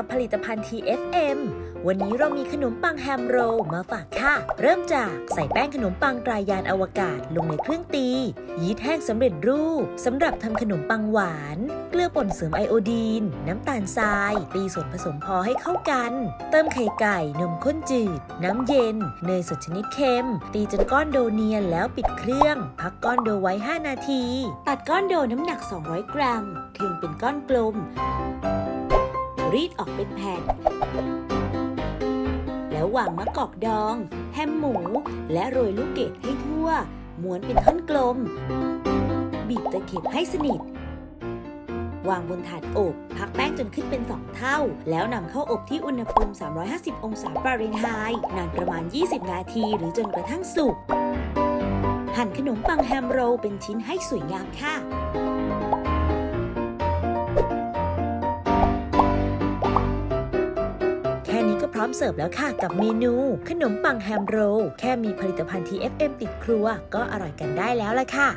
กับผลิตภัณฑ์ TFM วันนี้เรามีขนมปังแฮมโรมาฝากค่ะ เริ่มจากใส่แป้งขนมปังตรายานอวกาศลงในเครื่องตี ยีสต์แห้งสำเร็จรูปสำหรับทำขนมปังหวาน เกลือป่นเสริมไอโอดีน น้ำตาลทราย ตีส่วนผสมพอให้เข้ากัน เติมไข่ไก่ นมข้นจืด น้ำเย็น เนยสดชนิดเค็ม ตีจนก้อนโดเนียนแล้วปิดเครื่อง พักก้อนโดไว้ 5 นาที ตัดก้อนโดน้ำหนัก 200 กรัม คลึงเป็นก้อนกลม รีดออกเป็นแผ่น แล้ววางมะกอกดอง แฮมหมู และโรยลูกเกดให้ทั่ว ม้วนเป็นท่อนกลม บีบตะเข็บให้สนิท วางบนถาดอบพักแป้งจนขึ้นเป็น 2 เท่า แล้วนำเข้าอบที่อุณหภูมิ 350 องศาฟาเรนไฮต์นานประมาณ 20 นาทีหรือจนกระทั่งสุกหั่นขนมปังแฮมโรลเป็นชิ้นให้สวยงามค่ะ ก็พร้อมเสิร์ฟแล้วค่ะกับเมนู ขนมปังแฮมโรลแค่มีผลิตภัณฑ์ TFM ติดครัว ก็อร่อยกันได้แล้วละค่ะ